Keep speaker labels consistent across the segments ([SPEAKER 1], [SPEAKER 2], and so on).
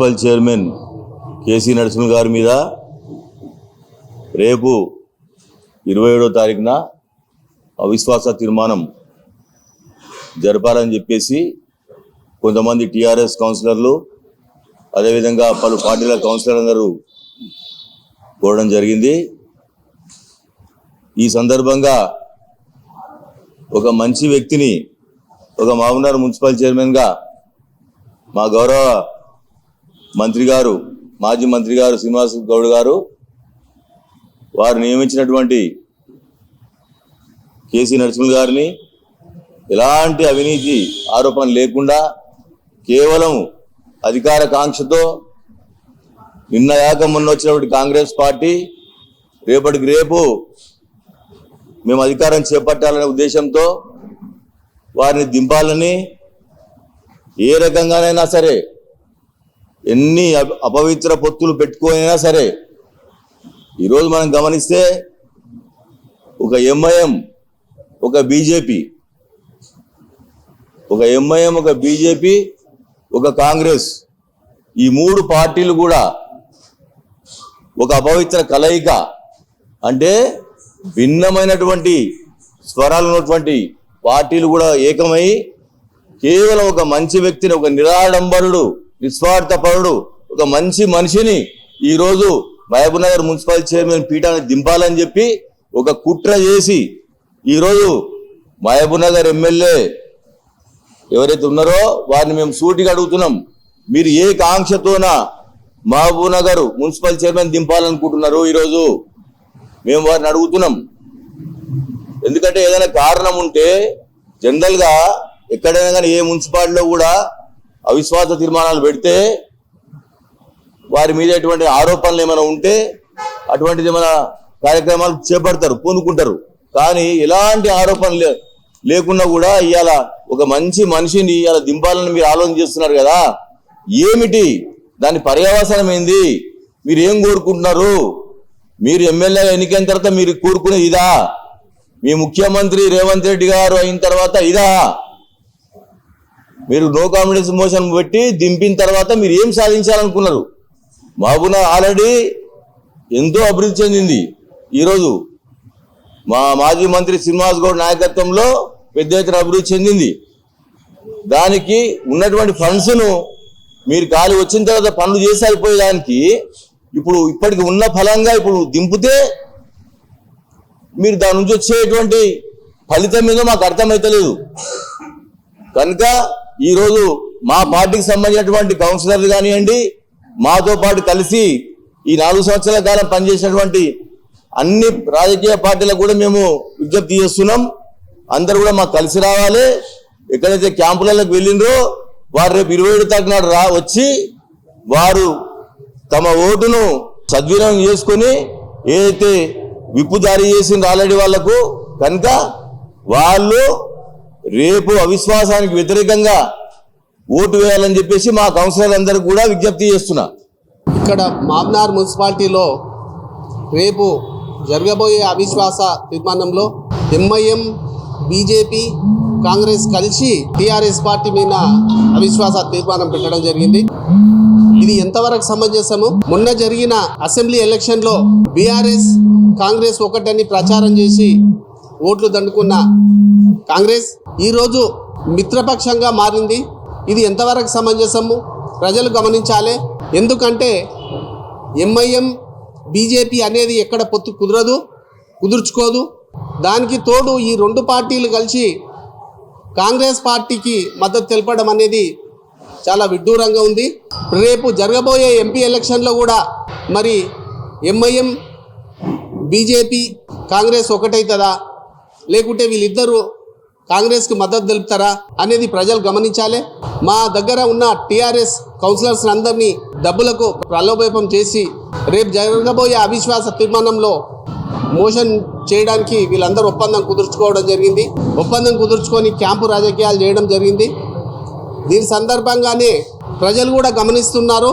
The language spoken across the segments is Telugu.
[SPEAKER 1] మున్సిపల్ చైర్మన్ కేసీ నరసింహ గారి మీద రేపు ఇరవై ఏడో తారీఖున అవిశ్వాస తీర్మానం జరపాలని చెప్పేసి కొంతమంది టీఆర్ఎస్ కౌన్సిలర్లు అదేవిధంగా పలు పార్టీల కౌన్సిలర్ అందరూ కోరడం జరిగింది. ఈ సందర్భంగా ఒక మంచి వ్యక్తిని ఒక మామూనార్ మున్సిపల్ చైర్మన్గా మా గౌరవ మంత్రి గారు మాజీ మంత్రి గారు శ్రీనివాస్ గౌడ్ గారు వారు నియమించినటువంటి కేసీ నరసింహ గారిని ఎలాంటి అవినీతి ఆరోపణ లేకుండా కేవలం అధికార కాంక్షతో నిన్న యాక మొన్న వచ్చినటువంటి కాంగ్రెస్ పార్టీ రేపటికి రేపు మేము అధికారం చేపట్టాలనే ఉద్దేశంతో వారిని దింపాలని ఏ రకంగానైనా సరే ఎన్ని అపవిత్ర పొత్తులు పెట్టుకోనైనా సరే ఈరోజు మనం గమనిస్తే ఒక ఎంఐఎం ఒక బీజేపీ ఒక ఎంఐఎం ఒక బీజేపీ ఒక కాంగ్రెస్ ఈ మూడు పార్టీలు కూడా ఒక అపవిత్ర కలయిక అంటే భిన్నమైనటువంటి స్వరాలు ఉన్నటువంటి పార్టీలు కూడా ఏకమై కేవలం ఒక మంచి వ్యక్తిని ఒక నిరాడంబరుడు నిస్వార్థపరుడు ఒక మంచి మనిషిని ఈరోజు మహబూబ్నగర్ మున్సిపల్ చైర్మన్ పీఠాన్ని దింపాలని చెప్పి ఒక కుట్ర చేసి ఈరోజు మహబూబ్నగర్ ఎమ్మెల్యే ఎవరైతే ఉన్నారో వారిని మేము సూటిగా అడుగుతున్నాం. మీరు ఏ కాంక్షతోన మహబూబ్నగర్ మున్సిపల్ చైర్మన్ దింపాలనుకుంటున్నారు ఈరోజు మేము వారిని అడుగుతున్నాం. ఎందుకంటే ఏదైనా కారణం ఉంటే జనరల్గా ఎక్కడైనా కానీ ఏ మున్సిపాలిటీలో కూడా అవిశ్వాస తీర్మానాలు పెడితే వారి మీద ఎటువంటి ఆరోపణలు ఏమైనా ఉంటే అటువంటిది ఏమైనా కార్యక్రమాలు చేపడతారు పూనుకుంటారు. కానీ ఎలాంటి ఆరోపణలు లే- లేకుండా కూడా ఇవాళ ఒక మంచి మనిషిని ఇవాళ దింపాలని మీరు ఆలోచన చేస్తున్నారు కదా ఏమిటి? దాని పర్యవసానం ఏంది? మీరు ఏం కోరుకుంటున్నారు? మీరు ఎమ్మెల్యే ఎన్నికైన తర్వాత మీరు కోరుకునేది ఇదా? మీ ముఖ్యమంత్రి రేవంత్ రెడ్డి గారు అయిన తర్వాత ఇదా? మీరు నో కాన్ఫిడెన్స్ మోషన్ పెట్టి దింపిన తర్వాత మీరు ఏం సాధించాలనుకున్నారు? మహబూబ్ ఆల్రెడీ ఎంతో అభివృద్ధి చెందింది. ఈరోజు మా మాజీ మంత్రి శ్రీనివాస్ గౌడ్ నాయకత్వంలో పెద్ద ఎత్తున అభివృద్ధి చెందింది. దానికి ఉన్నటువంటి ఫండ్స్ను మీరు ఖాళీ వచ్చిన తర్వాత పనులు చేసి అయిపోయేదానికి ఇప్పుడు ఇప్పటికి ఉన్న ఫలంగా ఇప్పుడు దింపితే మీరు దాని నుంచి వచ్చేటువంటి ఫలితం మీద మాకు అర్థమైతలేదు. కనుక ఈరోజు మా పార్టీకి సంబంధించినటువంటి కౌన్సిలర్లు కానివ్వండి మాతో పాటు కలిసి ఈ నాలుగు సంవత్సరాల కాలం పనిచేసినటువంటి అన్ని రాజకీయ పార్టీలకు కూడా మేము విజ్ఞప్తి చేస్తున్నాం. అందరు కూడా మాకు కలిసి రావాలి. ఎక్కడైతే క్యాంపులకు వెళ్ళిండ్రో వారు రేపు ఇరవై ఏడు తారీఖు నాడు రా వచ్చి వారు తమ ఓటును సద్వినియోగం చేసుకొని ఏదైతే విప్పు జారీ చేసింది ఆల్రెడీ వాళ్ళకు కనుక వాళ్ళు రేపు అవిశ్వాసానికి వ్యతిరేకంగా ఓటు వేయాలని చెప్పేసి మా కౌన్సిలర్ అందరికి కూడా విజ్ఞప్తి చేస్తున్నా.
[SPEAKER 2] ఇక్కడ మామ్నార్ మున్సిపాలిటీలో రేపు జరగబోయే అవిశ్వాస తీర్మానంలో ఎంఐఎం బీజేపీ కాంగ్రెస్ కలిసి టీఆర్ఎస్ పార్టీ మీద అవిశ్వాస తీర్మానం పెట్టడం జరిగింది. ఇది ఎంతవరకు సమంజసము? మొన్న జరిగిన అసెంబ్లీ ఎలక్షన్లో బీఆర్ఎస్ కాంగ్రెస్ ఒకటని ప్రచారం చేసి ఓట్లు దండుకున్న కాంగ్రెస్ ఈరోజు మిత్రపక్షంగా మారింది. ఇది ఎంతవరకు సమంజసము? ప్రజలు గమనించాలి. ఎందుకంటే ఎంఐఎం బీజేపీ అనేది ఎక్కడ పొత్తు కుదరదు కుదుర్చుకోదు. దానికి తోడు ఈ రెండు పార్టీలు కలిసి కాంగ్రెస్ పార్టీకి మద్దతు తెలపడం అనేది చాలా విడ్డూరంగా ఉంది. రేపు జరగబోయే ఎంపీ ఎలక్షన్లో కూడా మరి ఎంఐఎం బీజేపీ కాంగ్రెస్ ఒకటవుతుందా లేకుంటే వీళ్ళిద్దరూ కాంగ్రెస్కి మద్దతు తెలుపుతారా అనేది ప్రజలు గమనించాలి. మా దగ్గర ఉన్న టీఆర్ఎస్ కౌన్సిలర్స్ అందరినీ డబ్బులకు ప్రలోభేపం చేసి రేపు జరగబోయే అవిశ్వాస తీర్మానంలో మోషన్ చేయడానికి వీళ్ళందరూ ఒప్పందం కుదుర్చుకోవడం జరిగింది. ఒప్పందం కుదుర్చుకొని క్యాంపు రాజకీయాలు చేయడం జరిగింది. దీని సందర్భంగానే ప్రజలు కూడా గమనిస్తున్నారు.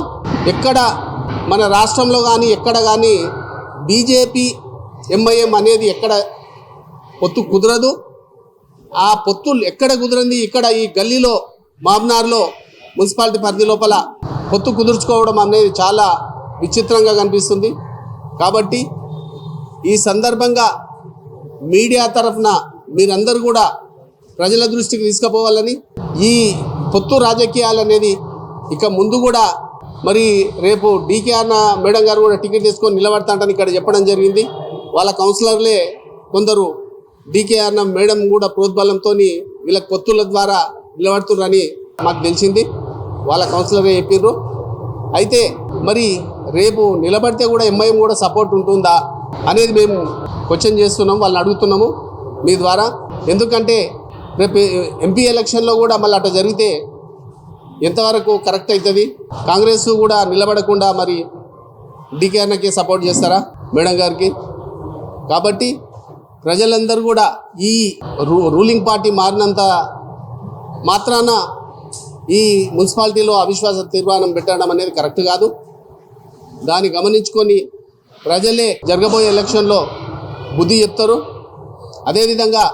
[SPEAKER 2] ఎక్కడ మన రాష్ట్రంలో కానీ ఎక్కడ కానీ బీజేపీ ఎంఐఎం అనేది ఎక్కడ పొత్తు కుదరదు. ఆ పొత్తు ఎక్కడ కుదిరింది? ఇక్కడ ఈ గల్లీలో మామ్నార్లో మున్సిపాలిటీ పరిధి లోపల పొత్తు కుదుర్చుకోవడం అనేది చాలా విచిత్రంగా కనిపిస్తుంది. కాబట్టి ఈ సందర్భంగా మీడియా తరఫున మీరందరూ కూడా ప్రజల దృష్టికి తీసుకుపోవాలని ఈ పొత్తు రాజకీయాలు అనేది ఇక ముందు కూడా మరి రేపు డీకే అన్న మేడం గారు కూడా టికెట్ తీసుకొని నిలబడతాంటని ఇక్కడ చెప్పడం జరిగింది. వాళ్ళ కౌన్సిలర్లే కొందరు డీకే అన్న మేడం కూడా ప్రోద్బలంతో వీళ్ళకి పొత్తుల ద్వారా నిలబడుతున్నారని మాకు తెలిసింది. వాళ్ళ కౌన్సిలరే చెప్పిర్రు. అయితే మరి రేపు నిలబడితే కూడా ఎంఐఎం కూడా సపోర్ట్ ఉంటుందా అనేది మేము క్వశ్చన్ చేస్తున్నాం వాళ్ళని అడుగుతున్నాము మీ ద్వారా. ఎందుకంటే రేపు ఎంపీ ఎలక్షన్లో కూడా మళ్ళీ అట్లా జరిగితే ఎంతవరకు కరెక్ట్ అవుతుంది? కాంగ్రెస్ కూడా నిలబడకుండా మరి డీకే అన్నకి సపోర్ట్ చేస్తారా మేడం గారికి? కాబట్టి ప్రజలందరూ కూడా ఈ రూ రూలింగ్ పార్టీ మారినంత మాత్రాన ఈ మున్సిపాలిటీలో అవిశ్వాస తీర్మానం పెట్టడం అనేది కరెక్ట్ కాదు. దాన్ని గమనించుకొని ప్రజలే జరగబోయే ఎలక్షన్లో బుద్ధి చెప్తారు. అదేవిధంగా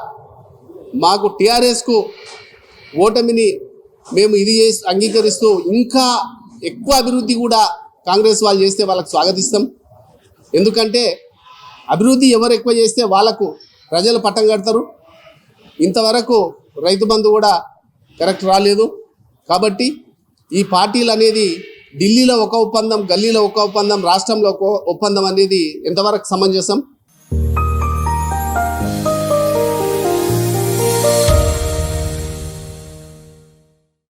[SPEAKER 2] మాకు టీఆర్ఎస్కు ఓటమిని మేము ఇది చేసి అంగీకరిస్తూ ఇంకా ఎక్కువ అభివృద్ధి కూడా కాంగ్రెస్ వాళ్ళు చేస్తే వాళ్ళకి స్వాగతిస్తాం. ఎందుకంటే అభివృద్ధి ఎవరు ఎక్కువ చేస్తే వాళ్ళకు ప్రజలు పట్టం కడతారు. ఇంతవరకు రైతు బంధు కూడా కరెక్ట్ రాలేదు. కాబట్టి ఈ పార్టీలు అనేది ఢిల్లీలో ఒక ఒప్పందం గల్లీలో ఒక ఒప్పందం రాష్ట్రంలో ఒక ఒప్పందం అనేది ఎంతవరకు సమంజసం?